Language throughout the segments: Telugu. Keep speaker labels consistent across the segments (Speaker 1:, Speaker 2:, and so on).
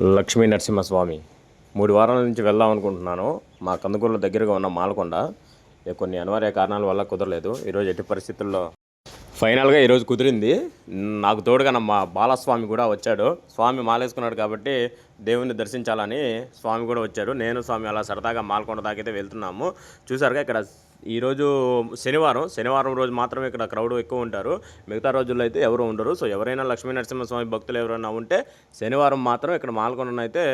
Speaker 1: లక్ష్మీ నరసింహస్వామి. మూడు వారాల నుంచి వెళ్దాం అనుకుంటున్నాను. మా కందుకూరులో దగ్గరగా ఉన్న మాలకొండ. కొన్ని అనివార్య కారణాల వల్ల కుదరలేదు. ఈరోజు ఎట్టి పరిస్థితుల్లో ఫైనల్గా ఈరోజు కుదిరింది. నాకు తోడుగా మా బాలస్వామి కూడా వచ్చాడు. స్వామి మాలేసుకున్నాడు కాబట్టి దేవుణ్ణి దర్శించాలని స్వామి కూడా వచ్చాడు. నేను స్వామి అలా సరదాగా మాలకొండ దాకైతే వెళ్తున్నాము. చూసారుగా ఇక్కడ ఈరోజు శనివారం శనివారం రోజు మాత్రమే ఇక్కడ క్రౌడ్ ఎక్కువ ఉంటారు. మిగతా రోజుల్లో అయితే ఎవరు ఉండరు. సో ఎవరైనా లక్ష్మీ నరసింహస్వామి భక్తులు ఎవరైనా ఉంటే శనివారం మాత్రం ఇక్కడ మాల్కొండను అయితే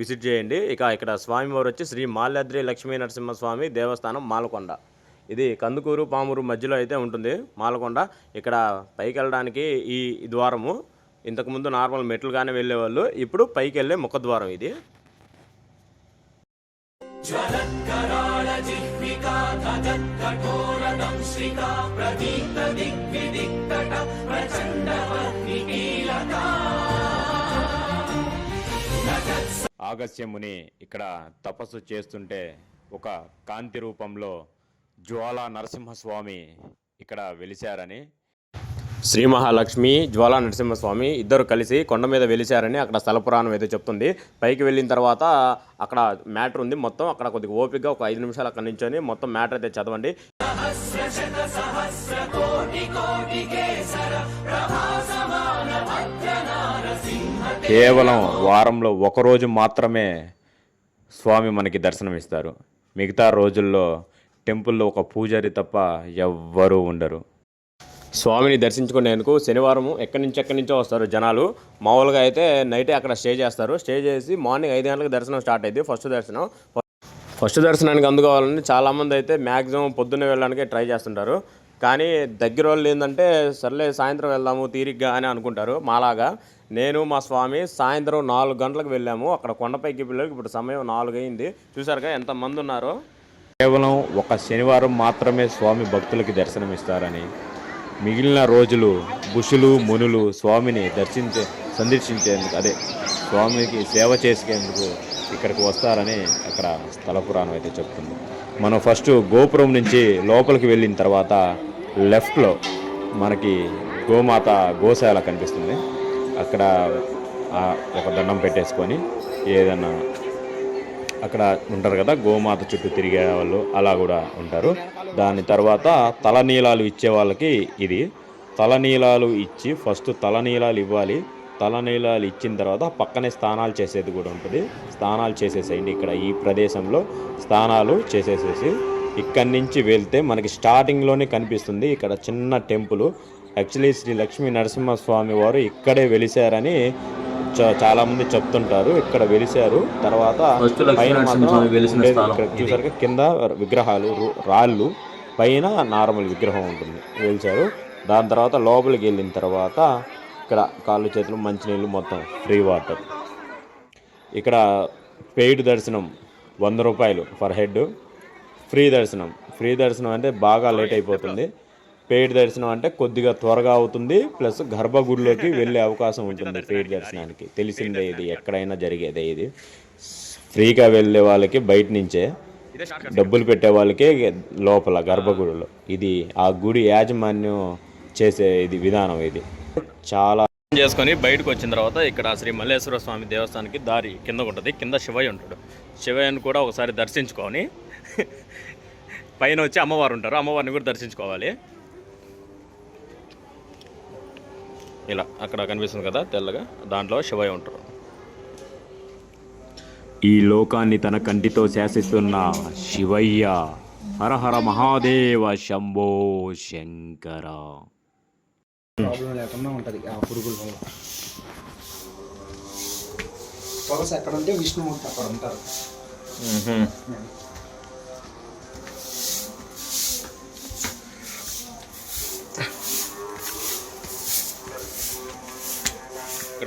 Speaker 1: విజిట్ చేయండి. ఇక ఇక్కడ స్వామివారు వచ్చి శ్రీ మాల్యాద్రి లక్ష్మీ నరసింహస్వామి దేవస్థానం మాల్కొండ. ఇది కందుకూరు పామూరు మధ్యలో అయితే ఉంటుంది. మాలకొండ ఇక్కడ పైకి వెళ్ళడానికి ఈ ద్వారము. ఇంతకుముందు నార్మల్ మెట్లుగానే వెళ్ళేవాళ్ళు. ఇప్పుడు పైకి వెళ్ళే ముఖద్వారం ఇది. ఆగస్యముని ఇక్కడ తపస్సు చేస్తుంటే ఒక కాంతి రూపంలో జ్వాలా నరసింహస్వామి ఇక్కడ వెలిశారని. శ్రీ మహాలక్ష్మి జ్వాలా నరసింహస్వామి ఇద్దరు కలిసి కొండ మీద వెలిశారని అక్కడ స్థల పురాణం ఏదో చెప్తుంది. పైకి వెళ్ళిన తర్వాత అక్కడ మ్యాటర్ ఉంది. మొత్తం అక్కడ కొద్దిగా ఓపికగా ఒక ఐదు నిమిషాలు అక్కడ నించొని మొత్తం మ్యాటర్ అయితే చదవండి. కేవలం వారంలో ఒక రోజు మాత్రమే స్వామి మనకి దర్శనమిస్తారు. మిగతా రోజుల్లో టెంపుల్లో ఒక పూజారి తప్ప ఎవ్వరూ ఉండరు. స్వామిని దర్శించుకునేందుకు శనివారం ఎక్కడి నుంచి ఎక్కడి నుంచో వస్తారు జనాలు. మామూలుగా అయితే నైటే అక్కడ స్టే చేస్తారు. స్టే చేసి మార్నింగ్ ఐదు గంటలకు దర్శనం స్టార్ట్ అయింది ఫస్ట్ దర్శనం. ఫస్ట్ దర్శనానికి అందుకోవాలని చాలామంది అయితే మ్యాక్సిమం పొద్దున్నే వెళ్ళడానికి ట్రై చేస్తుంటారు. కానీ దగ్గర వాళ్ళు ఏంటంటే సర్లే సాయంత్రం వెళ్దాము తీరిగ్గా అని అనుకుంటారు. మాలాగా నేను మా స్వామి సాయంత్రం నాలుగు గంటలకు వెళ్ళాము. అక్కడ కొండపైకి పిల్లలకి ఇప్పుడు సమయం నాలుగు అయింది చూసారుగా ఎంతమంది ఉన్నారో. కేవలం ఒక శనివారం మాత్రమే స్వామి భక్తులకి దర్శనమిస్తారని మిగిలిన రోజులు బుషులు మునులు స్వామిని దర్శించే సందర్శించేందుకు అదే స్వామికి సేవ చేసేందుకు ఇక్కడికి వస్తారని అక్కడ స్థల పురాణం అయితే చెప్తుంది. మనం ఫస్ట్ గోపురం నుంచి లోపలికి వెళ్ళిన తర్వాత లెఫ్ట్లో మనకి గోమాత గోశాల కనిపిస్తుంది. అక్కడ ఒక దండం పెట్టేసుకొని ఏదన్నా అక్కడ ఉంటారు కదా గోమాత చుట్టూ తిరిగే వాళ్ళు అలా కూడా ఉంటారు. దాని తర్వాత తలనీలాలు ఇచ్చే వాళ్ళకి ఇది. తలనీలాలు ఇచ్చి ఫస్ట్ తలనీలాలు ఇవ్వాలి. తలనీలాలు ఇచ్చిన తర్వాత పక్కనే స్నానాలు చేసేది కూడా ఉంటుంది. స్నానాలు చేసేసేయండి ఇక్కడ ఈ ప్రదేశంలో. స్నానాలు చేసేసేసి ఇక్కడి నుంచి వెళ్తే మనకి స్టార్టింగ్లోనే కనిపిస్తుంది ఇక్కడ చిన్న టెంపుల్. యాక్చువల్లీ శ్రీ లక్ష్మీ నరసింహస్వామి వారు ఇక్కడే వెలిశారని చాలా మంది చెప్తుంటారు. ఇక్కడ వెలిశారు. తర్వాత పైన. చూసారుగా కింద విగ్రహాలు రాళ్ళు పైన నార్మల్ విగ్రహం ఉంటుంది. వెలిచారు దాని తర్వాత లోపలికి వెళ్ళిన తర్వాత ఇక్కడ కాళ్ళు చేతులు మంచినీళ్ళు మొత్తం ఫ్రీ వాటర్. ఇక్కడ పెయిడ్ దర్శనం వంద రూపాయలు పర్ హెడ్. ఫ్రీ దర్శనం. ఫ్రీ దర్శనం అంటే బాగా లేట్ అయిపోతుంది. పెయిడ్ దర్శనం అంటే కొద్దిగా త్వరగా అవుతుంది ప్లస్ గర్భగుడిలోకి వెళ్ళే అవకాశం ఉంటుంది పెయిడ్ దర్శనానికి. తెలిసిందే ఇది ఎక్కడైనా జరిగేదే ఇది. ఫ్రీగా వెళ్ళే వాళ్ళకి బయట నుంచే డబ్బులు పెట్టే వాళ్ళకే లోపల గర్భగుడిలో. ఇది ఆ గుడి యాజమాన్యం చేసే ఇది విధానం ఇది. చాలా చేసుకొని బయటకు వచ్చిన తర్వాత ఇక్కడ శ్రీ మల్లేశ్వర స్వామి దేవస్థానానికి దారి కింద ఉంటుంది. కింద శివయ్య ఉంటాడు. శివయ్యను కూడా ఒకసారి దర్శించుకొని పైన వచ్చి అమ్మవారు ఉంటారు. అమ్మవారిని కూడా దర్శించుకోవాలి. ఇలా అక్కడ కనిపిస్తుంది కదా తెల్లగా. దాంట్లో శివయ్య ఉంటారు. ఈ లోకాన్ని తన కంటితో శాసిస్తున్న శివయ్య హరహర మహాదేవ శంభో శంకర.
Speaker 2: ప్రాబ్లం లేకుండా ఉంటుంది ఆ పురుగుల వల్ల. పొగస్ ఎక్కడ ఉంటే విష్ణుమూర్తి అక్కడ ఉంటారు.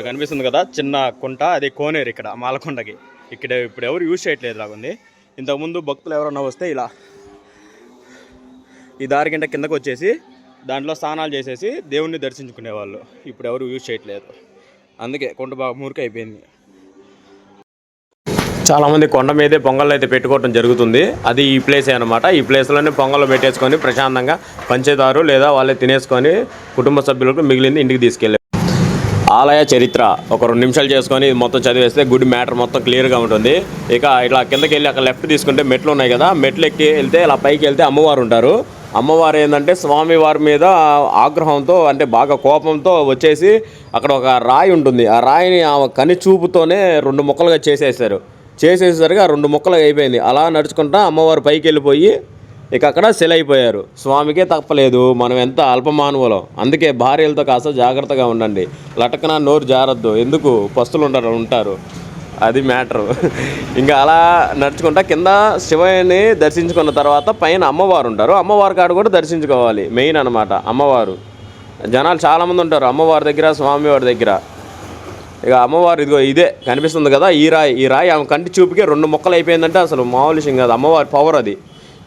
Speaker 1: ఇక్కడ కనిపిస్తుంది కదా చిన్న కుంట అది కోనేరు ఇక్కడ మాలకొండకి. ఇక్కడ ఇప్పుడు ఎవరు యూజ్ చేయట్లేదు లాగుంది ఇంతకుముందు భక్తులు ఎవరన్నా వస్తే ఇలా ఈ దారి కింద కిందకు వచ్చేసి దాంట్లో స్నానాలు చేసేసి దేవుణ్ణి దర్శించుకునేవాళ్ళు. ఇప్పుడు ఎవరు యూజ్ చేయట్లేదు. అందుకే కొండ బాగా మురికి అయిపోయింది. చాలామంది కొండ మీదే పొంగళ్ళు అయితే పెట్టుకోవడం జరుగుతుంది. అది ఈ ప్లేస్ అనమాట ఈ ప్లేస్లోనే పొంగల్ పెట్టేసుకొని ప్రశాంతంగా పంచేదారు లేదా వాళ్ళే తినేసుకొని కుటుంబ సభ్యులకు మిగిలింది ఇంటికి తీసుకెళ్ళే ఆలయ చరిత్ర. ఒక రెండు నిమిషాలు చేసుకొని మొత్తం చదివేస్తే గుడి మ్యాటర్ మొత్తం క్లియర్గా ఉంటుంది. ఇక ఇట్లా కిందకి వెళ్ళి అక్కడ లెఫ్ట్ తీసుకుంటే మెట్లు ఉన్నాయి కదా మెట్లు ఎక్కి వెళ్తే ఇలా పైకి వెళ్తే అమ్మవారు ఉంటారు. అమ్మవారు ఏంటంటే స్వామివారి మీద ఆగ్రహంతో అంటే బాగా కోపంతో వచ్చేసి అక్కడ ఒక రాయి ఉంటుంది. ఆ రాయిని ఆమె కని చూపుతోనే రెండు ముక్కలుగా చేసేసారు. చేసేసరికి ఆ రెండు ముక్కలుగా అయిపోయింది. అలా నడుచుకుంటా అమ్మవారు పైకి వెళ్ళిపోయి ఇక అక్కడ సెలైపోయారు. స్వామికే తప్పలేదు మనం ఎంత అల్పమానవులం. అందుకే భార్యలతో కాస్త జాగ్రత్తగా ఉండండి. లటకన నోరు జారద్దు. ఎందుకు? పస్తులు ఉంటారు. ఉంటారు అది మ్యాటరు. ఇంకా అలా నడుచుకుంటా కింద శివయ్యని దర్శించుకున్న తర్వాత పైన అమ్మవారు ఉంటారు. అమ్మవారి కాడ కూడా దర్శించుకోవాలి. మెయిన్ అనమాట అమ్మవారు. జనాలు చాలామంది ఉంటారు అమ్మవారి దగ్గర స్వామివారి దగ్గర. ఇక అమ్మవారు ఇదిగో ఇదే కనిపిస్తుంది కదా ఈ రాయి. ఈ రాయి ఆమె కంటి చూపుకే రెండు మొక్కలు అయిపోయిందంటే అసలు మామూలు కాదు. అమ్మవారి పవర్ అది.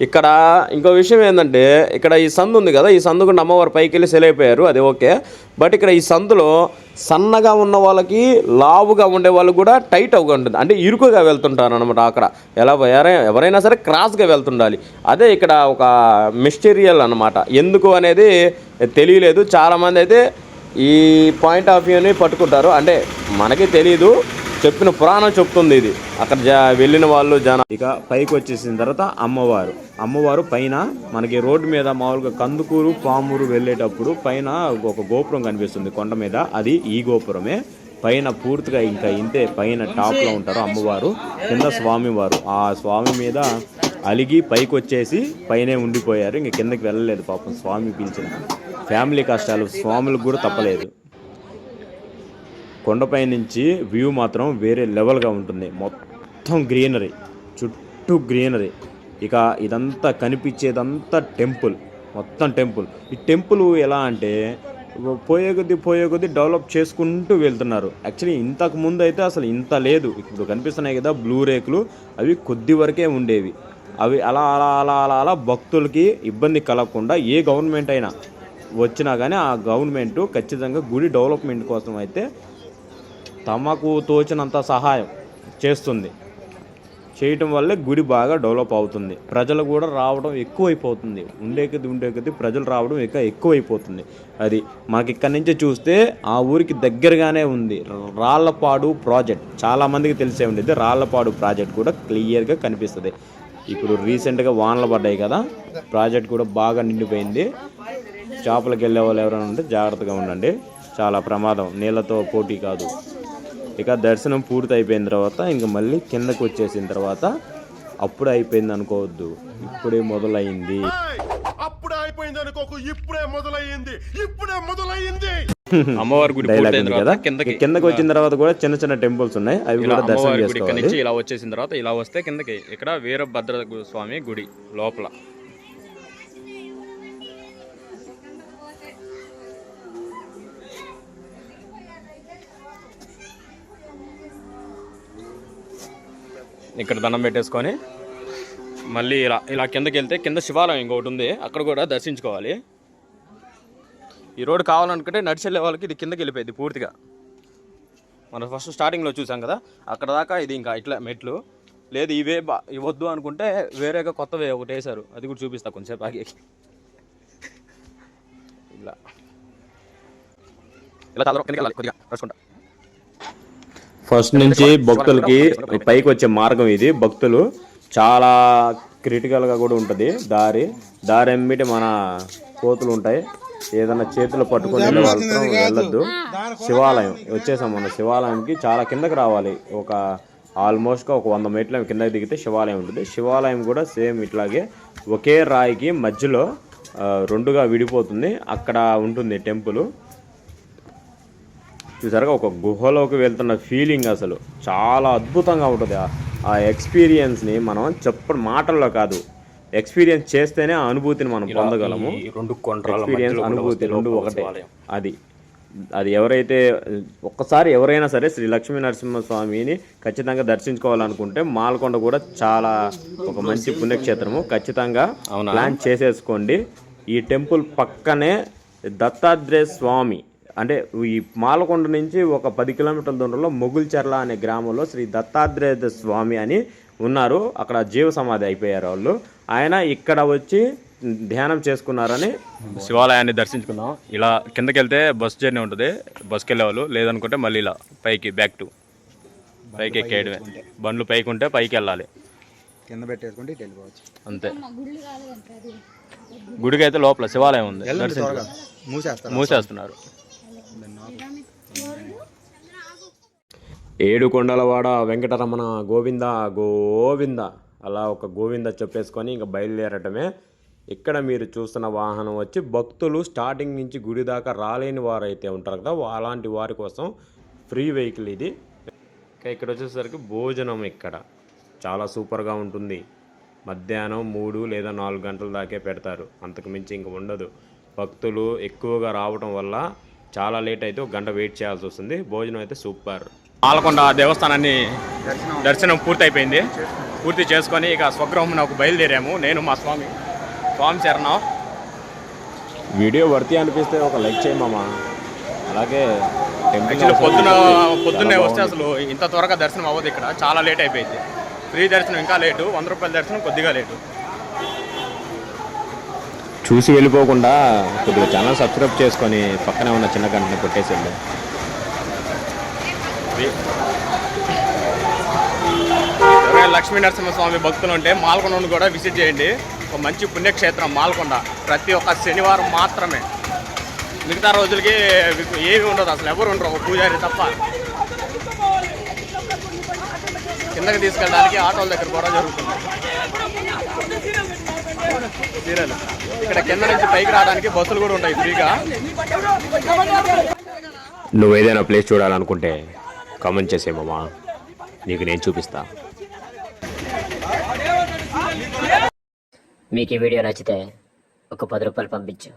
Speaker 1: ఇక్కడ ఇంకో విషయం ఏంటంటే ఇక్కడ ఈ సందు ఉంది కదా ఈ సందు గుండా అమ్మవారు పైకి వెళ్ళి సెలైపోయారు అది ఓకే. బట్ ఇక్కడ ఈ సందులో సన్నగా ఉన్న వాళ్ళకి లావుగా ఉండే వాళ్ళు కూడా టైట్ అవుగా ఉంటుంది. అంటే ఇరుకుగా వెళ్తుంటారు అనమాట అక్కడ. ఎలా ఎవరైనా ఎవరైనా సరే క్రాస్గా వెళ్తుండాలి. అదే ఇక్కడ ఒక మిస్టీరియల్ అనమాట ఎందుకు అనేది తెలియలేదు. చాలామంది అయితే ఈ పాయింట్ ఆఫ్ వ్యూని పట్టుకుంటారు. అంటే మనకి తెలియదు చెప్పిన పురాణం చెప్తుంది ఇది. అక్కడ వెళ్ళిన వాళ్ళు జన ఇక పైకి వచ్చేసిన తర్వాత అమ్మవారు. అమ్మవారు పైన మనకి రోడ్డు మీద మామూలుగా కందుకూరు పామూరు వెళ్ళేటప్పుడు పైన ఒక గోపురం కనిపిస్తుంది కొండ మీద. అది ఈ గోపురమే. పైన పూర్తిగా ఇంకా ఇంతే పైన టాప్లో ఉంటారు అమ్మవారు కింద స్వామివారు. ఆ స్వామి మీద అలిగి పైకి వచ్చేసి పైనే ఉండిపోయారు. ఇంక కిందకి వెళ్ళలేదు పాపం స్వామి పిలిచిన. ఫ్యామిలీ కష్టాలు స్వాములకు కూడా తప్పలేదు. కొండపై నుంచి వ్యూ మాత్రం వేరే లెవెల్గా ఉంటుంది. మొత్తం గ్రీనరీ చుట్టూ గ్రీనరీ. ఇక ఇదంతా కనిపించేదంతా టెంపుల్ మొత్తం టెంపుల్. ఈ టెంపుల్ ఎలా అంటే పోయే కొద్దీ పోయే కొద్దీ డెవలప్ చేసుకుంటూ వెళ్తున్నారు. యాక్చువల్లీ ఇంతకు ముందు అయితే అసలు ఇంత లేదు. ఇప్పుడు కనిపిస్తున్నాయి కదా బ్లూ రేకులు అవి కొద్ది వరకే ఉండేవి. అవి అలా అలా అలా అలా అలా భక్తులకి ఇబ్బంది కలగకుండా ఏ గవర్నమెంట్ అయినా వచ్చినా కానీ ఆ గవర్నమెంట్ ఖచ్చితంగా గుడి డెవలప్మెంట్ కోసం అయితే తమకు తోచినంత సహాయం చేస్తుంది. చేయటం వల్లే గుడి బాగా డెవలప్ అవుతుంది. ప్రజలు కూడా రావడం ఎక్కువైపోతుంది. ఉండే కొద్ది ఉండే కొద్ది ప్రజలు రావడం ఇక ఎక్కువైపోతుంది. అది మాకు ఇక్కడి నుంచి చూస్తే ఆ ఊరికి దగ్గరగానే ఉంది. రాళ్ళపాడు ప్రాజెక్ట్. చాలామందికి తెలిసే ఉండేది. రాళ్ళపాడు ప్రాజెక్ట్ కూడా క్లియర్గా కనిపిస్తుంది. ఇప్పుడు రీసెంట్గా వానలు పడ్డాయి కదా ప్రాజెక్ట్ కూడా బాగా నిండిపోయింది. చేపలకు వెళ్ళే వాళ్ళు ఎవరైనా ఉంటే జాగ్రత్తగా ఉండండి. చాలా ప్రమాదం. నీళ్ళతో పోటీ కాదు. ఇక దర్శనం పూర్తి అయిపోయిన తర్వాత ఇంక మళ్ళీ కిందకు వచ్చేసిన తర్వాత అప్పుడు అయిపోయింది అనుకోవద్దు. ఇప్పుడే మొదలైంది
Speaker 3: అప్పుడే అయిపోయింది అనుకోకు ఇప్పుడే మొదలయ్యింది ఇప్పుడే మొదలయ్యింది.
Speaker 1: అమ్మవారి గుడి పూర్తయిన తర్వాత
Speaker 4: కదా?
Speaker 1: కిందకి
Speaker 4: కిందకి వచ్చిన తర్వాత కూడా చిన్న చిన్న టెంపుల్స్ ఉన్నాయి. అవి కూడా దర్శనం చేసుకోవాలి.
Speaker 1: ఇలా వచ్చేసిన తర్వాత ఇలా వస్తే కిందకి ఇక్కడ వీరభద్ర గు- స్వామి గుడి లోపల. ఇక్కడ దండం పెట్టేసుకొని మళ్ళీ ఇలా ఇలా కిందకి వెళ్తే కింద శివాలయం ఇంకొకటి ఉంది. అక్కడ కూడా దర్శించుకోవాలి. ఈ రోడ్డు కావాలనుకుంటే నడిచి వెళ్ళే వాళ్ళకి ఇది కిందకి వెళ్ళిపోయింది పూర్తిగా. మనం ఫస్ట్ స్టార్టింగ్లో చూసాం కదా అక్కడ దాకా ఇది ఇంకా ఇట్లా మెట్లు. లేదు ఇవే బా ఇవ్వద్దు అనుకుంటే వేరేగా కొత్తవే ఒకటి వేశారు. అది కూడా చూపిస్తా కొంచెంసేపు ఆగి. ఇలా. ఇలా చాలా కొద్దిగా
Speaker 4: ఫస్ట్ నుంచి భక్తులకి పైకి వచ్చే మార్గం ఇది. భక్తులు చాలా క్రిటికల్గా కూడా ఉంటుంది. దారి దారి ఎమ్మిటి మన కోతులు ఉంటాయి. ఏదైనా చేతులు పట్టుకొని వాళ్ళతో వెళ్ళొద్దు. శివాలయం వచ్చేసాం మన. శివాలయంకి చాలా కిందకి రావాలి. ఒక ఆల్మోస్ట్గా ఒక వంద మీటర్ల కిందకి దిగితే శివాలయం ఉంటుంది. శివాలయం కూడా సేమ్ ఇట్లాగే ఒకే రాయికి మధ్యలో రెండుగా విడిపోతుంది. అక్కడ ఉంటుంది టెంపుల్. చూసారుగా ఒక గుహలోకి వెళ్తున్న ఫీలింగ్ అసలు. చాలా అద్భుతంగా ఉంటుంది. ఆ- ఎక్స్పీరియన్స్ని మనం చెప్ప మాటల్లో కాదు. ఎక్స్పీరియన్స్ చేస్తేనే ఆ అనుభూతిని మనం పొందగలము.
Speaker 1: రెండు
Speaker 4: ఎక్స్పీరియన్స్ అనుభూతి రెండు ఒకటే. అది. అది ఎవరైతే ఒక్కసారి ఎవరైనా సరే శ్రీ లక్ష్మీ నరసింహస్వామిని ఖచ్చితంగా దర్శించుకోవాలనుకుంటే మాల్కొండ కూడా చాలా ఒక మంచి పుణ్యక్షేత్రము. ఖచ్చితంగా? ప్లాన్ చేసేసుకోండి. ఈ టెంపుల్ పక్కనే దత్తాత్రేయ స్వామి అంటే ఈ మాలకొండ నుంచి ఒక పది కిలోమీటర్ల దూరంలో మొగుల్చెర్ల అనే గ్రామంలో శ్రీ దత్తాత్రేయ స్వామి అని ఉన్నారు. అక్కడ జీవ సమాధి అయిపోయారు వాళ్ళు. ఆయన ఇక్కడ వచ్చి
Speaker 1: ధ్యానం చేసుకున్నారని
Speaker 4: శివాలయాన్ని దర్శించుకుందాం. ఇలా కిందకి వెళ్తే బస్ జర్నీ ఉంటుంది. బస్కి వెళ్ళేవాళ్ళు లేదనుకుంటే మళ్ళీ ఇలా పైకి బ్యాక్ టు. పైకి ఎక్కేయడమే. బండ్లు పైకి ఉంటే పైకి వెళ్ళాలి.
Speaker 2: కింద పెట్టేసుకుంటే వెళ్ళిపోవచ్చు.
Speaker 4: అంతే. గుడికి అయితే లోపల శివాలయం ఉంది. మూసేస్తున్నారు.
Speaker 1: ఏడు కొండలవాడ వెంకటరమణ గోవింద గోవింద. అలా ఒక గోవింద చెప్పేసుకొని ఇంకా బయలుదేరటమే. ఇక్కడ మీరు చూస్తున్న వాహనం వచ్చి భక్తులు స్టార్టింగ్ నుంచి గుడి దాకా రాలేని వారు అయితే ఉంటారు కదా అలాంటి వారి కోసం ఫ్రీ వెహికల్ ఇది. ఇక్కడ వచ్చేసరికి భోజనం ఇక్కడ. చాలా సూపర్గా ఉంటుంది. మధ్యాహ్నం మూడు లేదా నాలుగు గంటల దాకే పెడతారు. అంతకు మించి ఇంక ఉండదు. భక్తులు ఎక్కువగా రావటం వల్ల చాలా లేట్ అయితే ఒక గంట వెయిట్ చేయాల్సి వస్తుంది. భోజనం అయితే సూపర్.
Speaker 4: పాలకొండ దేవస్థానాన్ని దర్శనం పూర్తయిపోయింది. పూర్తి చేసుకొని ఇక స్వగృహం నాకు బయలుదేరాము. నేను మా స్వామి స్వామి శరణం.
Speaker 1: వీడియో వర్తి అనిపిస్తే ఒక లైక్ చేయమమ్మా అలాగే టెంపుల్
Speaker 4: యాక్చువల్లీ పొద్దున పొద్దున్నే వస్తే అసలు ఇంత త్వరగా దర్శనం అవ్వదు ఇక్కడ. చాలా లేట్ అయిపోయింది. ఫ్రీ దర్శనం ఇంకా లేటు. వంద రూపాయల దర్శనం కొద్దిగా లేటు.
Speaker 1: చూసి వెళ్ళిపోకుండా కొద్దిగా ఛానల్ సబ్స్క్రైబ్ చేసుకొని పక్కనే ఉన్న చిన్న గంటని కొట్టేసేయండి
Speaker 4: ఎవరైనా లక్ష్మీ నరసింహస్వామి భక్తులు ఉంటే మాల్కొండను కూడా విజిట్ చేయండి. ఒక మంచి పుణ్యక్షేత్రం మాల్కొండ. ప్రతి ఒక్క శనివారం మాత్రమే. మిగతా రోజులకి మీకు ఏమి ఉండదు అసలు ఎవరు ఉండరు ఒక పూజారి తప్ప. కిందకి తీసుకెళ్ళడానికి ఆటోల దగ్గర కూడా జరుగుతుంది. సీరియల్. ఇక్కడ కింద నుంచి పైకి రావడానికి బస్సులు కూడా ఉంటాయి ఫ్రీగా.
Speaker 1: నువ్వు ఏదైనా ప్లేస్ చూడాలనుకుంటే కామెంట్ చేసేమమ్మా నీకు నేను చూపిస్తా.
Speaker 5: మీకు ఈ వీడియో నచ్చితే ఒక పది రూపాయలు పంపించు.